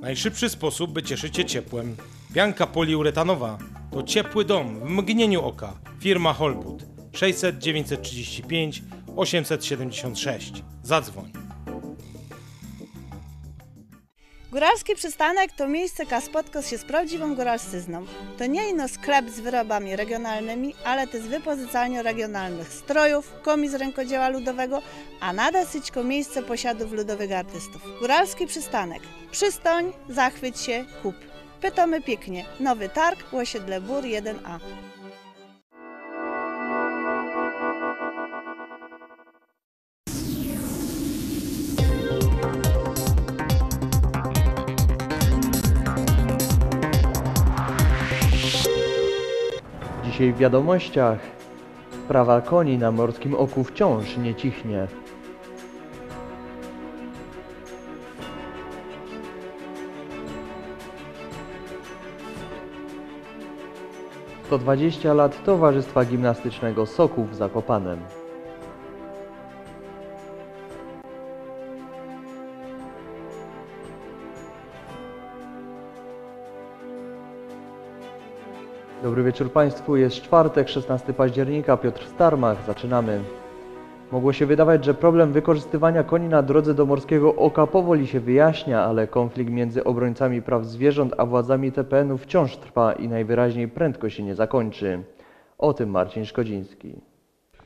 Najszybszy sposób, by cieszyć się ciepłem. Pianka poliuretanowa to ciepły dom w mgnieniu oka. Firma Holput 600 935 876. Zadzwoń. Góralski przystanek to miejsce, ka spotkać się z prawdziwą góralszczyzną. To nie ino sklep z wyrobami regionalnymi, ale też wypozycalnie regionalnych strojów, komi z rękodzieła ludowego, a nade syćko miejsce posiadów ludowych artystów. Góralski przystanek. Przystoń, zachwyć się, kup. Pytamy pięknie. Nowy targ, osiedle Bór 1A. Dzisiaj w wiadomościach sprawa koni na morskim oku wciąż nie cichnie. To 20 lat Towarzystwa Gimnastycznego Soków w Zakopanem. Dobry wieczór Państwu. Jest czwartek, 16 października. Piotr Starmach. Zaczynamy. Mogło się wydawać, że problem wykorzystywania koni na drodze do Morskiego Oka powoli się wyjaśnia, ale konflikt między obrońcami praw zwierząt a władzami TPN-u wciąż trwa i najwyraźniej prędko się nie zakończy. O tym Marcin Szkodziński.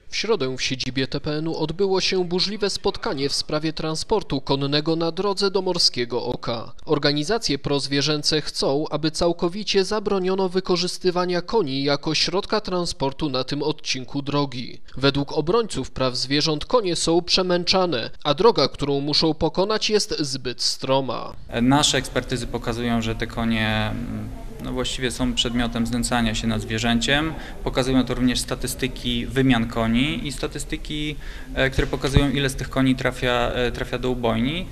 W środę w siedzibie TPN-u odbyło się burzliwe spotkanie w sprawie transportu konnego na drodze do Morskiego Oka. Organizacje prozwierzęce chcą, aby całkowicie zabroniono wykorzystywania koni jako środka transportu na tym odcinku drogi. Według obrońców praw zwierząt konie są przemęczane, a droga, którą muszą pokonać jest zbyt stroma. Nasze ekspertyzy pokazują, że te konie mm, no właściwie są przedmiotem znęcania się nad zwierzęciem. Pokazują to również statystyki wymian koni i statystyki, e, które pokazują ile z tych koni trafia, e, trafia do ubojni,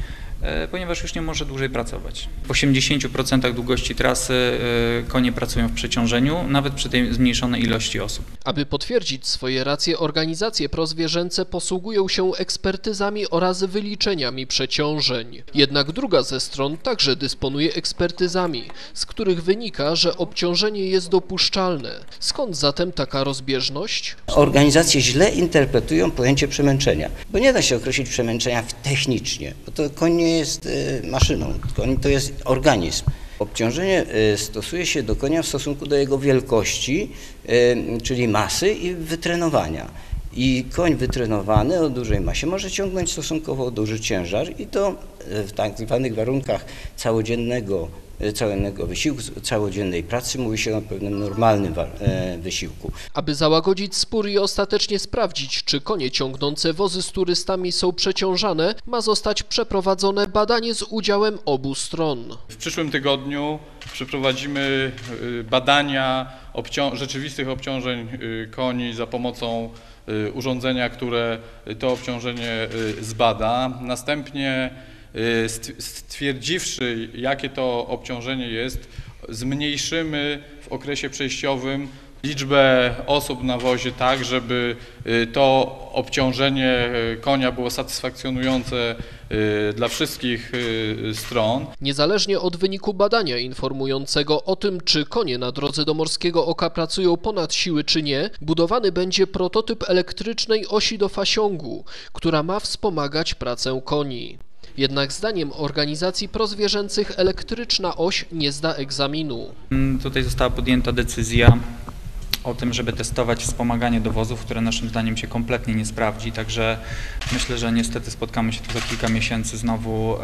ponieważ już nie może dłużej pracować. W 80% długości trasy e, konie pracują w przeciążeniu, nawet przy tej zmniejszonej ilości osób. Aby potwierdzić swoje racje, organizacje prozwierzęce posługują się ekspertyzami oraz wyliczeniami przeciążeń. Jednak druga ze stron także dysponuje ekspertyzami, z których wynika, że obciążenie jest dopuszczalne. Skąd zatem taka rozbieżność? Organizacje źle interpretują pojęcie przemęczenia, bo nie da się określić przemęczenia technicznie, bo to koń nie jest e, maszyną, koń to jest organizm. Obciążenie e, stosuje się do konia w stosunku do jego wielkości, e, czyli masy i wytrenowania. I koń wytrenowany o dużej masie może ciągnąć stosunkowo duży ciężar i to w tak zwanych warunkach całodziennego, e, całodziennego wysiłku, całodziennej pracy mówi się o pewnym normalnym e, wysiłku. Aby załagodzić spór i ostatecznie sprawdzić, czy konie ciągnące wozy z turystami są przeciążane, ma zostać przeprowadzone badanie z udziałem obu stron. W przyszłym tygodniu przeprowadzimy y, badania obcią- rzeczywistych obciążeń y, koni za pomocą y, urządzenia, które to obciążenie y, zbada. Następnie y, st- stwierdziwszy, jakie to obciążenie jest, zmniejszymy w okresie przejściowym liczbę osób na wozie tak, żeby y, to obciążenie y, konia było satysfakcjonujące y, dla wszystkich y, stron. Niezależnie od wyniku badania informującego o tym, czy konie na drodze do Morskiego Oka pracują ponad siły czy nie, budowany będzie prototyp elektrycznej osi do fasiągu, która ma wspomagać pracę koni. Jednak zdaniem organizacji prozwierzęcych elektryczna oś nie zda egzaminu. Mm, Tutaj została podjęta decyzja o tym, żeby testować wspomaganie dowozów, które naszym zdaniem się kompletnie nie sprawdzi, także myślę, że niestety spotkamy się tu za kilka miesięcy znowu e,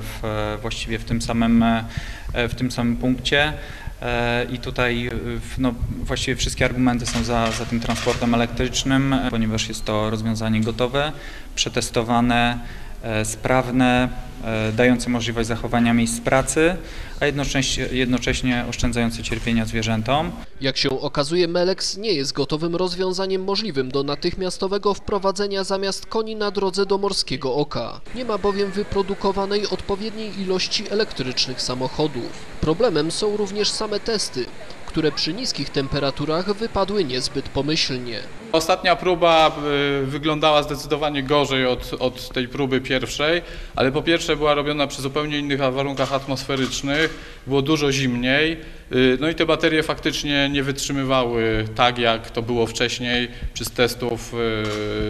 w, właściwie w tym samym, e, w tym samym punkcie. E, I tutaj no, właściwie wszystkie argumenty są za, za tym transportem elektrycznym, ponieważ jest to rozwiązanie gotowe, przetestowane, sprawne, e, dające możliwość zachowania miejsc pracy, a jednocześnie, jednocześnie oszczędzające cierpienia zwierzętom. Jak się okazuje, Melex nie jest gotowym rozwiązaniem możliwym do natychmiastowego wprowadzenia zamiast koni na drodze do Morskiego Oka. Nie ma bowiem wyprodukowanej odpowiedniej ilości elektrycznych samochodów. Problemem są również same testy, które przy niskich temperaturach wypadły niezbyt pomyślnie. Ostatnia próba y, wyglądała zdecydowanie gorzej od, od tej próby pierwszej, ale po pierwsze była robiona przy zupełnie innych warunkach atmosferycznych, było dużo zimniej, y, no i te baterie faktycznie nie wytrzymywały tak, jak to było wcześniej przy testów,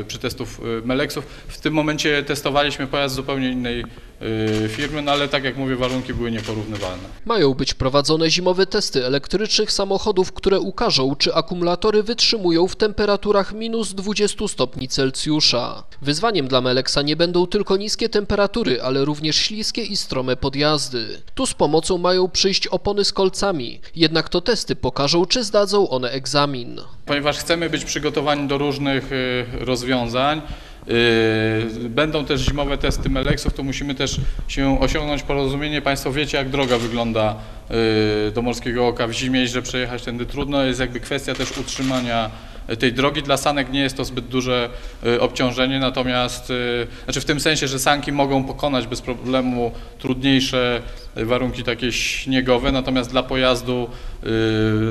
y, przy testów Melexów. W tym momencie testowaliśmy pojazd zupełnie innej firmy, no ale tak jak mówię, warunki były nieporównywalne. Mają być prowadzone zimowe testy elektrycznych samochodów, które ukażą, czy akumulatory wytrzymują w temperaturach minus 20 stopni Celsjusza. Wyzwaniem dla Meleksa nie będą tylko niskie temperatury, ale również śliskie i strome podjazdy. Tu z pomocą mają przyjść opony z kolcami, jednak to testy pokażą, czy zdadzą one egzamin. Ponieważ chcemy być przygotowani do różnych y, rozwiązań, y, będą też zimowe testy Melexów, to musimy też się osiągnąć porozumienie. Państwo wiecie, jak droga wygląda y, do Morskiego Oka w zimie, że przejechać tędy trudno. Jest jakby kwestia też utrzymania tej drogi. Dla sanek nie jest to zbyt duże y, obciążenie, natomiast y, znaczy w tym sensie, że sanki mogą pokonać bez problemu trudniejsze y, warunki takie śniegowe, natomiast dla pojazdu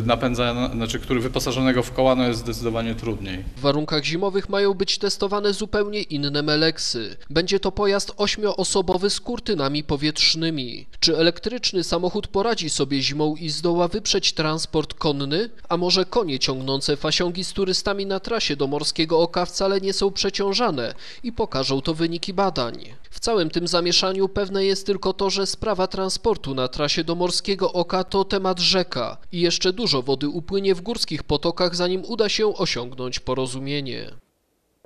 napędza, znaczy, który wyposażonego w koła no jest zdecydowanie trudniej. W warunkach zimowych mają być testowane zupełnie inne Meleksy. Będzie to pojazd ośmioosobowy z kurtynami powietrznymi. Czy elektryczny samochód poradzi sobie zimą i zdoła wyprzeć transport konny? A może konie ciągnące fasiągi z turystami na trasie do Morskiego Oka wcale nie są przeciążane i pokażą to wyniki badań. W całym tym zamieszaniu pewne jest tylko to, że sprawa transportu na trasie do Morskiego Oka to temat rzeka i jeszcze dużo wody upłynie w górskich potokach, zanim uda się osiągnąć porozumienie.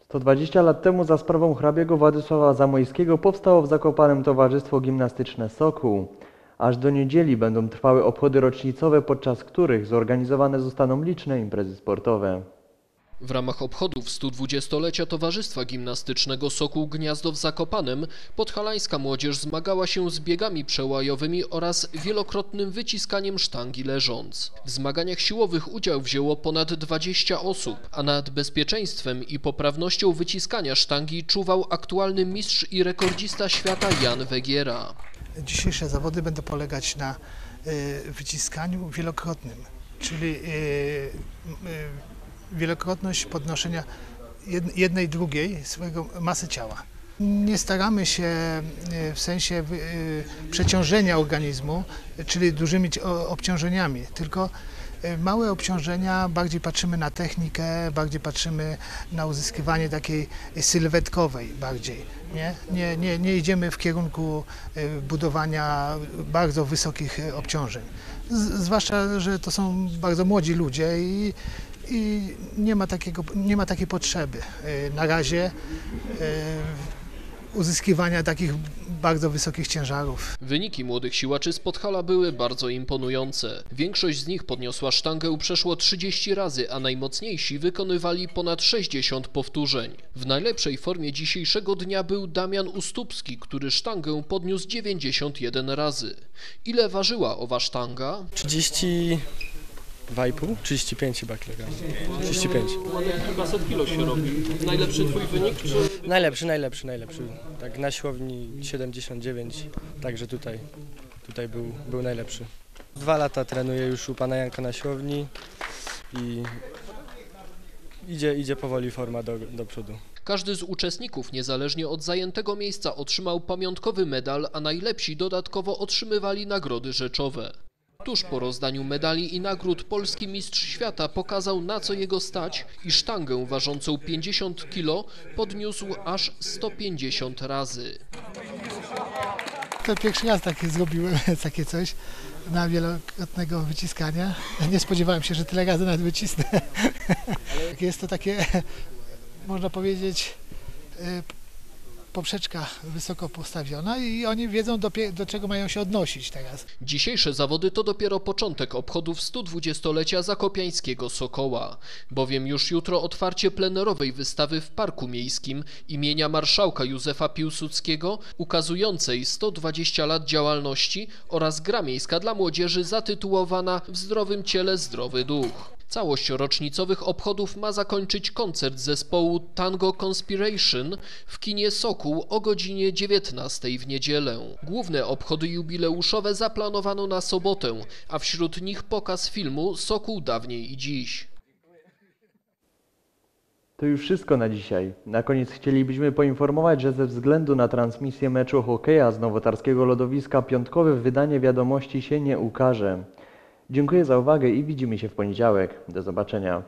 120 lat temu za sprawą hrabiego Władysława Zamojskiego powstało w Zakopanem Towarzystwo Gimnastyczne Sokół. Aż do niedzieli będą trwały obchody rocznicowe, podczas których zorganizowane zostaną liczne imprezy sportowe. W ramach obchodów 120-lecia Towarzystwa Gimnastycznego Sokół Gniazdo w Zakopanem podhalańska młodzież zmagała się z biegami przełajowymi oraz wielokrotnym wyciskaniem sztangi leżąc. W zmaganiach siłowych udział wzięło ponad 20 osób, a nad bezpieczeństwem i poprawnością wyciskania sztangi czuwał aktualny mistrz i rekordzista świata Jan Wegiera. Dzisiejsze zawody będą polegać na y, wyciskaniu wielokrotnym, czyli y, y, wielokrotność podnoszenia jed- jednej drugiej swojego masy ciała. Nie staramy się y, w sensie y, przeciążenia organizmu, czyli dużymi obciążeniami, tylko y, małe obciążenia, bardziej patrzymy na technikę, bardziej patrzymy na uzyskiwanie takiej sylwetkowej bardziej. Nie, nie, nie, nie idziemy w kierunku budowania bardzo wysokich obciążeń. Z, zwłaszcza, że to są bardzo młodzi ludzie i, i nie, ma takiego, nie ma takiej potrzeby y, na razie y, uzyskiwania takich bardzo wysokich ciężarów. Wyniki młodych siłaczy z Podhala były bardzo imponujące. Większość z nich podniosła sztangę przeszło 30 razy, a najmocniejsi wykonywali ponad 60 powtórzeń. W najlepszej formie dzisiejszego dnia był Damian Ustupski, który sztangę podniósł 91 razy. Ile ważyła owa sztanga? 30... 2,5? 35 chyba kilogramów. 35. Kilkaset kilo się robi. Najlepszy twój wynik, czy... Najlepszy, najlepszy, najlepszy. Tak na siłowni 79, także tutaj, tutaj był, był najlepszy. Dwa lata trenuję już u pana Janka na siłowni i idzie, idzie powoli forma do, do przodu. Każdy z uczestników, niezależnie od zajętego miejsca, otrzymał pamiątkowy medal, a najlepsi dodatkowo otrzymywali nagrody rzeczowe. Tuż po rozdaniu medali i nagród polski mistrz świata pokazał na co jego stać i sztangę ważącą 50 kg podniósł aż 150 razy. To pierwszy raz takie zrobiłem, takie coś na wielokrotnego wyciskania. Nie spodziewałem się, że tyle razy nawet wycisnę. Jest to takie, można powiedzieć, y, poprzeczka wysoko postawiona i oni wiedzą do, do czego mają się odnosić teraz. Dzisiejsze zawody to dopiero początek obchodów 120-lecia Zakopiańskiego Sokoła, bowiem już jutro otwarcie plenerowej wystawy w Parku Miejskim imienia marszałka Józefa Piłsudskiego ukazującej 120 lat działalności oraz gra miejska dla młodzieży zatytułowana W zdrowym ciele zdrowy duch. Całość rocznicowych obchodów ma zakończyć koncert zespołu Tango Conspiration w kinie Sokół o godzinie 19 w niedzielę. Główne obchody jubileuszowe zaplanowano na sobotę, a wśród nich pokaz filmu Sokół dawniej i dziś. To już wszystko na dzisiaj. Na koniec chcielibyśmy poinformować, że ze względu na transmisję meczu hokeja z nowotarskiego lodowiska piątkowe wydanie wiadomości się nie ukaże. Dziękuję za uwagę i widzimy się w poniedziałek. Do zobaczenia.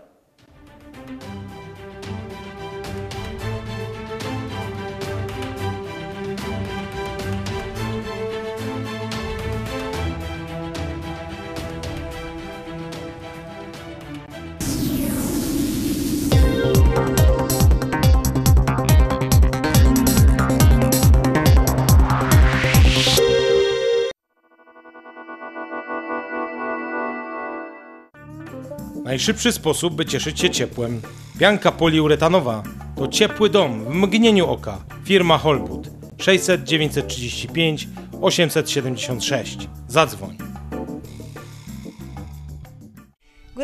Najszybszy sposób, by cieszyć się ciepłem. Pianka poliuretanowa to ciepły dom w mgnieniu oka. Firma Holbud 600 935 876. Zadzwoń.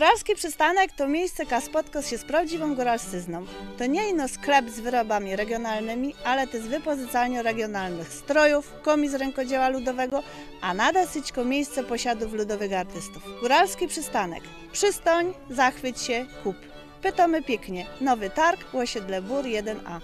Góralski przystanek to miejsce Kaspodkos się z prawdziwą góralszczyzną. To nie ino sklep z wyrobami regionalnymi, ale też wypozycalnią regionalnych strojów, komis rękodzieła ludowego, a nade syćko miejsce posiadów ludowych artystów. Góralski przystanek. Przystoń, zachwyć się, kup. Pytamy pięknie. Nowy targ, osiedle Bór 1A.